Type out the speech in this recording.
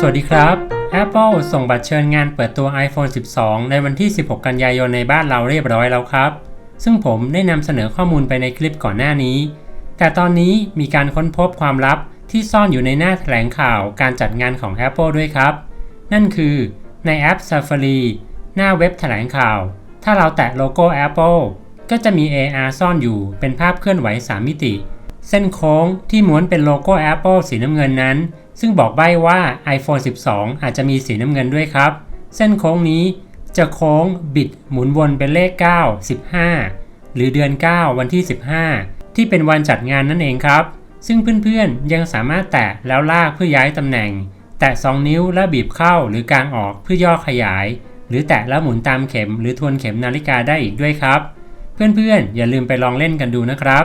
สวัสดีครับ Apple ส่งบัตรเชิญงานเปิดตัว iPhone 12 ในวันที่ 16 กันยายนในบ้านเราเรียบร้อยแล้วครับ ซึ่งผมได้นำเสนอข้อมูลไปในคลิปก่อนหน้านี้ แต่ตอนนี้มีการค้นพบความลับที่ซ่อนอยู่ในหน้าแถลงข่าวการจัดงานของ Apple ด้วยครับ นั่นคือในแอป Safari หน้าเว็บแถลงข่าว ถ้าเราแตะโลโก้ Apple ก็จะมี AR ซ่อนอยู่เป็นภาพเคลื่อนไหว 3 มิติ เส้นโค้งที่ม้วนเป็นโลโก้ Apple สีน้ำเงินนั้น ซึ่งบอกใบ้ว่า iPhone 12 อาจจะมีสีน้ำเงินด้วยครับ เส้นโค้งนี้จะโค้งบิดหมุนวนเป็นเลข 9 15 หรือเดือน 9 วันที่ 15 ที่เป็นวันจัดงานนั่นเองครับ ซึ่งเพื่อนๆ ยังสามารถแตะแล้วลากเพื่อย้ายตำแหน่ง แตะ 2 นิ้วแล้วบีบเข้าหรือกางออกเพื่อย่อขยาย หรือแตะแล้วหมุนตามเข็ม หรือทวนเข็มนาฬิกาได้อีกด้วยครับ เพื่อนๆ อย่าลืมไปลองเล่นกันดูนะครับ